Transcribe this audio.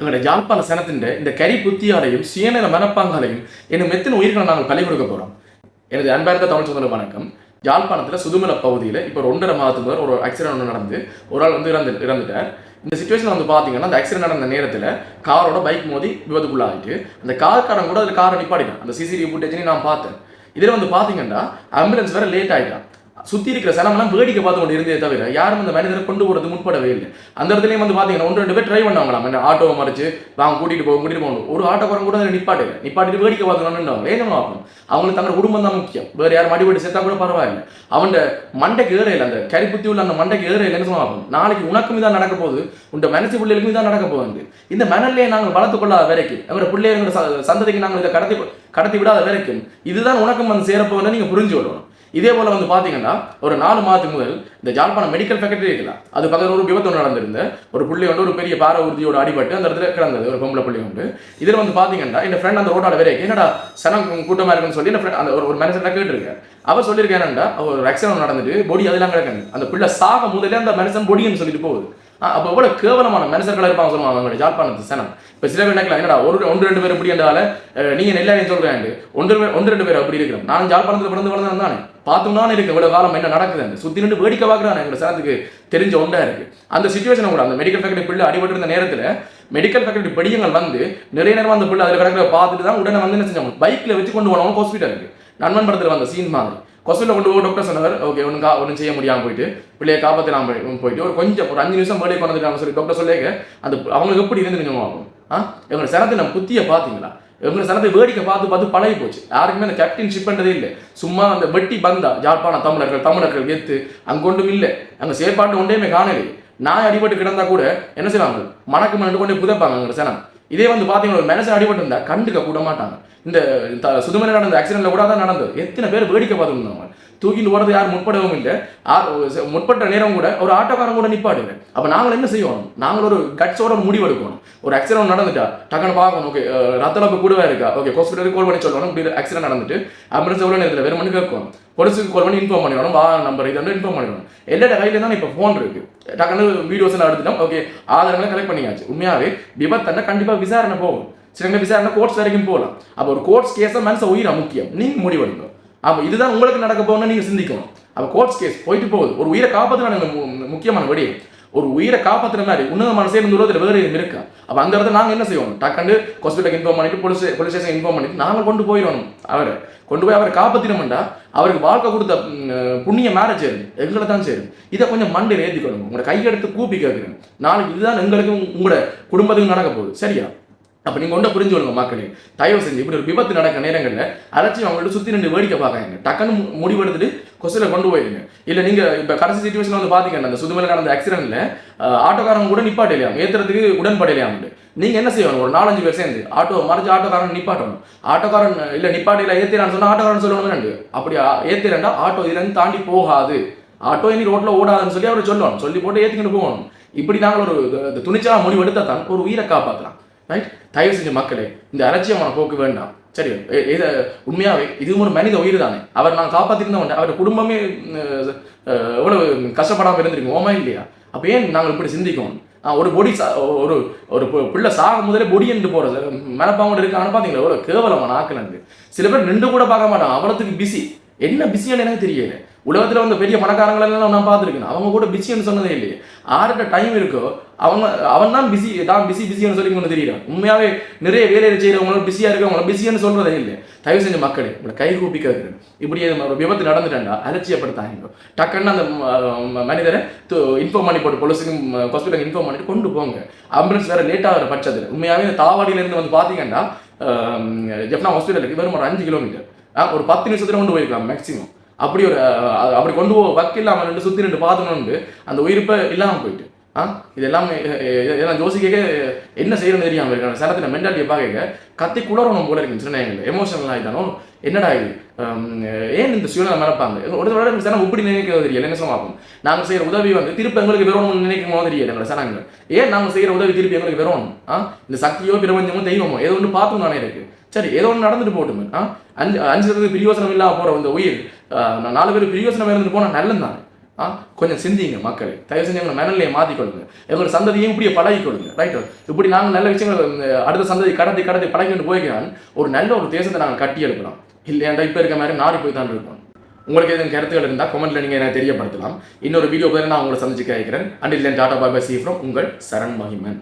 எங்களுடைய யாழ்ப்பாண சனத்தின் இந்த கரி புத்தியாலையும் சுயநல மனப்பாங்களையும் என்னும் எத்தனை உயிர்களை நாங்கள் பலி கொடுக்க போகிறோம் எனது அன்பார்ந்த தமிழ் சொந்தங்கள் வணக்கம். யாழ்ப்பாணத்தில் சுதுமல பகுதியில் இப்போ ஒரு ஒன்றரை மாதத்துக்கு முதல் ஒரு ஆக்சிடென்ட் ஒன்று நடந்து ஒரு ஆள் வந்து இறந்து இறந்துட்டார். இந்த சுச்சுவேஷன் வந்து பார்த்தீங்கன்னா அந்த ஆக்சிடென்ட் நடந்த நேரத்தில் காரோட பைக் மோதி விபத்துக்குள்ளாகிட்டு அந்த கார்காரன் கூட அதில் காரை நிப்பாடிட்டான் அந்த சிசிடிவி ஃபுட்டேஜ்னு நான் பார்த்தேன். இதில் வந்து பார்த்தீங்கன்னா ஆம்புலன்ஸ் வேற லேட் ஆகிட்டான் சுற்றி இருக்கிற சனமெல்லாம் வேடிக்கை பார்த்து கொண்டு இருந்தே தவிர யாரும் அந்த மனிதரை கொண்டு போகிறது முற்படவே இல்லை. அந்த இடத்துலையும் வந்து பார்த்தீங்கன்னா ஒன்று ரெண்டு பேர் ட்ரை பண்ணாங்களாம். ஆட்டோவை மறைச்சு வாங்க கூட்டிகிட்டு போக கூட்டிகிட்டு போகணும் ஒரு ஆட்டோக்காரன் கூட அதில் நிப்பாட்டு நிப்பாட்டிட்டு வேடிக்கை பார்த்துக்கணும்னு ஏன்னு பார்ப்போம்? அவங்களுக்கு தங்களோட குடும்பம் தான் முக்கியம். வேறு யாரும் அடிபடி சேர்த்தா கூட பரவாயில்லை. அவன் மண்டைக்கு ஏறையில் அந்த கரிப்புத்தி உள்ள அந்த மண்டைக்கு ஏறையில்லைன்னு சொல்லுவாங்க நாளைக்கு உனக்கும் தான் நடக்க போகுது உண்ட மனசு பிள்ளைகளுக்கும் தான் நடக்க போகுது. இந்த மணல்லையே நாங்கள் வளர்த்து கொள்ளாத வரைக்கும் எங்களோட பிள்ளைகளோட ச- சந்ததிக்கு நாங்கள் இதை கடத்தி கடத்தி விடாத வரைக்கும் இதுதான் உனக்கும் வந்து சேரப்போகுதுன்னு நீங்கள் புரிஞ்சு கொள்ளணும். இதே போல் வந்து பார்த்தீங்கன்னா ஒரு நாலு மாதத்துக்கு முதல் இந்த ஜாழ்ப்பாணம் மெடிக்கல் ஃபேக்டரி இருக்குல்ல அது பதினோரு ஒரு விபத்து ஒன்று நடந்திருந்த ஒரு புள்ளி வந்து ஒரு பெரிய பார உறுதியோட அடிபட்டு அந்த இடத்துல கிடந்தது ஒரு பொம்பளை புள்ளி உண்டு இதில் வந்து பார்த்தீங்கன்னா என் ஃப்ரெண்ட் அந்த ரோட்டால வேற என்னடா சனம் கூட்டமாக இருக்குன்னு சொல்லி இந்த ஃப்ரெண்ட் அந்த ஒரு ஒரு மனுஷன் கேட்டிருக்கேன். அவர் சொல்லியிருக்கேன் என்னடா ஒரு ஆக்சிடென்ட் நடந்துட்டு பொடி அதெல்லாம் கிடக்குது அந்த பிள்ளை சாக முதல்ல அந்த மனுஷன் பொடின்னு சொல்லிட்டு போகுது. அப்போ எவ்வளோ கேவலமான மனுஷர்களாக இருப்பாங்க சொல்லுவாங்க அவங்களுடைய ஜாழ்ப்பாணத்து சனம். இப்போ சில பேர் நினைக்கலாம் என்னடா ஒரு ஒன்று ரெண்டு பேர் இப்படி என்றால நீங்கள் நீங்க சொல்கிறாங்க ஒன்று பேர் ஒன்று ரெண்டு பேர் அப்படி இருக்கிறோம் நான் ஜாழ்ப்பாணத்தில் பிறந்து வளர்ந்தேன் தானே. பார்த்தும் தானே இருக்கு இவ்வளோ காலம் என்ன நடக்குது சுற்றி நின்று வேடிக்கை பார்க்குறாங்க எங்களோட சனத்துக்கு தெரிஞ்ச ஒன்றா இருக்கு. அந்த சுச்சுவேஷன் கூட அந்த மெடிக்கல் ஃபேக்டரி பிள்ளை அடிபட்டு இருந்த நேரத்தில் மெடிக்கல் ஃபேக்டரி படியங்கள் வந்து நிறைய நேரம் அந்த பிள்ளை அதில் கிடக்கிற பார்த்துட்டு தான் உடனே வந்து என்ன செஞ்சாங்க? பைக்கில் வச்சு கொண்டு போனவங்க ஹாஸ்பிட்டலுக்கு நண்பன் படத்தில் வந்த சீன் மாதிரி. ஹாஸ்பிட்டலில் கொண்டு போய் டாக்டர் சொன்னார் ஓகே ஒன்றும் கா ஒன்றும் செய்ய முடியாமல் போயிட்டு பிள்ளையை காப்பாற்றலாம் போயிட்டு ஒரு கொஞ்சம் ஒரு அஞ்சு நிமிஷம் மேலே கொண்டு சொல்லி டாக்டர் சொல்லிக்க அந்த அவங்களுக்கு எப்படி இருந்து நிஜமாக ஆகும் ஆ? எங்களோட சனத்தை நம்ம புத்தியை பார்த்தீங்களா? எங்களோட சனத்தை வேடிக்கை பார்த்து பார்த்து பழகி போச்சு. யாருக்குமே அந்த கேப்டன்ஷிப்ன்றதே இல்லை. சும்மா அந்த வெட்டி பந்தா ஜாழ்ப்பாணம் தமிழர்கள் தமிழர்கள் எத்து அங்கே ஒன்றும் இல்லை. அங்கே செயற்பாட்டு ஒன்றையுமே காணலை நான் அடிபட்டு கிடந்தா கூட என்ன செய்வாங்க? மணக்கு மணந்து கொண்டே புதைப்பாங்க எங்களோட சனம். இதே வந்து பார்த்தீங்கன்னா ஒரு மனுஷன் அடிபட்டு இருந்தா கண்டுக்க கூட மாட்டாங்க. இந்த த- சுதுமலை நடந்த ஆக்சிடென்ட்ல கூட தான் நடந்தது. எத்தனை பேர் வேடிக்கை பார்த்துருந்தாங்க தூக்கிட்டு போறது யார் முற்படவும் இல்லை. முற்பட்ட நேரம் கூட ஒரு ஆட்டோக்காரன் கூட நிப்பாடுங்க அப்ப நாங்கள் என்ன செய்யணும்? நாங்கள் ஒரு கட்ஸோட ஒரு முடிவு எடுக்கணும். ஒரு ஆக்சிடென்ட் நடந்துட்டா டக்குன்னு பார்க்கணும் ஓகே ரத்தளப்பு கூடவே இருக்கா? ஓகே ஹாஸ்பிட்டலுக்கு கால் பண்ணி சொல்லணும் இப்படி ஆக்சிடென்ட் நடந்துட்டு ஆம்புலன்ஸ் எவ்வளோ நேரத்தில் வேறு மணி கேட்கணும் போலீஸுக்கு கால் பண்ணி இன்ஃபார்ம் பண்ணிடணும் வா நம்பர் இது வந்து இன்ஃபார்ம் பண்ணிடணும். எல்லா கையில தான் இப்போ ஃபோன் இருக்கு. டக்குன்னு வீடியோஸ் எல்லாம் எடுத்துட்டோம் ஓகே ஆதாரங்களை கலெக்ட் பண்ணியாச்சு. உண்மையாகவே விபத்தான கண்டிப்பாக விசாரணை போகும். சில விசாரணை கோர்ட்ஸ் வரைக்கும் போகலாம். அப்போ ஒரு கோர்ட்ஸ் கேஸை மனசை உயிரா? முக்கியம். நீங்கள் முடிவெடுங்க. அப்போ இதுதான் உங்களுக்கு நடக்க போகணும்னு நீங்கள் சிந்திக்கணும். அப்போ கோர்ட்ஸ் கேஸ் போயிட்டு போகுது. ஒரு உயிரை காப்பாற்றுற முக்கியமான வழி? ஒரு உயிரை காப்பாற்றுற மாதிரி உன்னதமான சேர்ந்து தூரத்தில் வேறு எதுவும் இருக்கா? அப்போ அந்த இடத்துல நாங்கள் என்ன செய்வோம் டக்குண்டு ஹாஸ்பிட்டலுக்கு இன்ஃபார்ம் பண்ணிட்டு போலீஸ் போலீஸ் ஸ்டேஷன் இன்ஃபார்ம் பண்ணிட்டு நாங்கள் கொண்டு போயிடணும். அவரை கொண்டு போய் அவரை காப்பாற்றினோம்டா அவருக்கு வாழ்க்கை கொடுத்த புண்ணிய மேரேஜ் சேரும் எங்களை தான் சேரும் இதை கொஞ்சம் மண்டையில் ஏற்றிக்கணும் உங்களோட கையெடுத்து கூப்பி கேட்குறேன் நாளைக்கு இதுதான் எங்களுக்கும் உங்களோட குடும்பத்துக்கும் நடக்க போகுது. சரியா? அப்போ நீங்கள் ஒன்றை புரிஞ்சு கொள்ளுங்க மக்களே. தயவு செஞ்சு இப்படி ஒரு விபத்து நடக்கிற நேரங்களில் அலட்சியம் அவங்கள்ட்ட சுற்றி நின்று வேடிக்கை பார்க்காங்க டக்குன்னு முடிவெடுத்துட்டு கொஸ்டில் கொண்டு போயிடுங்க. இல்லை நீங்கள் இப்போ கடைசி சுச்சுவேஷன் வந்து பார்த்தீங்கன்னா அந்த சுதுமலை நடந்த ஆக்சிடென்ட்ல ஆட்டோக்காரங்க கூட நிப்பாட்டலையாம் ஏற்றுறதுக்கு உடன்படலையாம் நீங்கள் என்ன செய்யணும்? ஒரு நாலஞ்சு பேர் சேர்ந்து ஆட்டோ மறைஞ்சு ஆட்டோக்காரன் நிப்பாட்டணும். ஆட்டோக்காரன் இல்லை நிப்பாட்டையில் ஏற்றிறான்னு சொன்னால் ஆட்டோக்காரன் சொல்லணும் அப்படி ஏற்றிடண்டா ஆட்டோ இதுலேருந்து தாண்டி போகாது. ஆட்டோ இனி ரோட்டில் ஓடாதுன்னு சொல்லி அவரை சொல்லணும். சொல்லி போட்டு ஏற்றிக்கிட்டு போகணும். இப்படி நாங்கள் ஒரு துணிச்சலாக முடிவு எடுத்தால் தான் ஒரு உயிரை காப்பாற்றலாம் ரைட் தயவு செஞ்ச மக்களே இந்த அலட்சியமான போக்கு வேண்டாம். சரி எ- இத உண்மையாவே இது ஒரு மனித உயிர் தானே? அவர் நான் காப்பாத்திருந்தவன் அவர் குடும்பமே எவ்வளவு கஷ்டப்படாமல் இருந்திருக்கும் ஓமா இல்லையா? அப்ப ஏன் நாங்கள் இப்படி சிந்திக்கணும்? ஒரு பொடி சா ஒரு ஒரு பு- பிள்ளை சாகும் முதலே பொடி என்று போறது மனப்பாவோட இருக்கான்னு பாத்தீங்களா எவ்வளவு கேவலமான ஆக்கள் சில பேர் நின்று கூட பார்க்க மாட்டான் அவ்வளவுக்கு பிஸி என்ன பிஸியான எனக்கு தெரியல. உலகத்தில் வந்து பெரிய பணக்காரங்களெல்லாம் நான் பார்த்துருக்கேன். அவங்க கூட பிஸின்னு சொன்னதே இல்லையே. ஆர்கிட்ட டைம் இருக்கோ அவங்க அவன் தான் பிஸி தான் பிஸி பிஸின்னு சொல்லி ஒன்று தெரியறான் உண்மையாகவே நிறைய வேலையை செய்கிறவங்களும் பிஸியாக இருக்கவங்க பிஸின்னு சொல்கிறதே இல்லை தயவு செஞ்ச மக்களே உங்களை கை கூப்பி கேட்குறேன் இப்படி ஒரு விபத்து நடந்துட்டா அலட்சியப்படுத்தாங்க டக்குன்னு அந்த மனிதரை இன்ஃபார்ம் பண்ணி போட்டு போலீஸுக்கும் ஹாஸ்பிட்டலுக்கு இன்ஃபார்ம் பண்ணிட்டு கொண்டு போங்க. ஆம்புலன்ஸ் வேறு லேட்டாக ஆகிற பட்சத்தில். உண்மையாகவே இந்த தாவாடியில இருந்து வந்து பார்த்தீங்கன்னா ஜப்னா ஹாஸ்பிட்டலுக்கு வெறும் ஒரு அஞ்சு கிலோமீட்டர் ஒரு பத்து நிமிஷத்துல கொண்டு போயிருக்கலாம் மேக்ஸிமம் அப்படி ஒரு அப்படி கொண்டு போக வக்கு இல்லாமல் ரெண்டு சுற்றி ரெண்டு பார்த்துன்னு அந்த உயிர்ப்பை இல்லாமல் போயிட்டு. ஆ? இதெல்லாம் இதெல்லாம் யோசிக்க என்ன செய்யறது தெரியாம இருக்காங்க. சனத்தின மென்டாலிட்டியை பார்க்க கத்தி குளரணும் போல இருக்கு சின்ன நேரங்களில் எமோஷனல் ஆகிட்டாலும் என்னடா இது? ஏன் இந்த சுயநல மறப்பாங்க? ஒரு தடவை எனக்கு சனம் இப்படி நினைக்கிறது தெரியல. என்ன பார்ப்போம்? நாங்கள் செய்யற உதவி வந்து திருப்பி எங்களுக்கு வரணும்னு நினைக்கும் போது தெரியல எங்களோட சனங்கள். ஏன் நாங்கள் செய்யற உதவி திருப்பி எங்களுக்கு வரணும் ஆ? இந்த சக்தியோ பிரபஞ்சமோ தெய்வமோ ஏதோ ஒன்று பார்த்தோம் தானே இருக்கு. சரி ஏதோ ஒன்று நடந்துட்டு போட்டுமே. ஆ? அஞ்சு அஞ்சு பிரியோசனம் இல்லாம போற இந்த உயிர் நாலு பேர் பிரியோசனம் இருந்துட்டு போனா நல்லது தானே ஆ? கொஞ்சம் சிந்திங்க மக்களே. தயவு செஞ்சு எங்களை மனநிலையை மாற்றிக்கொள்ளுங்க. எங்களோட சந்ததியும் இப்படியே பழகிக்கொள்ளுங்க. ரைட் இப்படி நாங்கள் நல்ல விஷயங்கள் அடுத்த சந்ததி கடத்தி கடத்தி பழகிட்டு போய்க்கிறான். ஒரு நல்ல ஒரு தேசத்தை நாங்கள் கட்டி எழுப்பலாம் இல்லையாண்டா இப்போ இருக்க மாதிரி நாரி போய் தான் இருப்போம் உங்களுக்கு எதுவும் கருத்துக்கள் இருந்தால் கமெண்ட்டில் நீங்கள் என்ன தெரியப்படுத்தலாம். இன்னொரு வீடியோ பதில் நான் உங்களை சந்திச்சு கேட்கிறேன் அண்ட் இல்லை டாடா பாபா சீஃப்ரம் உங்கள் சரண் மகிமன்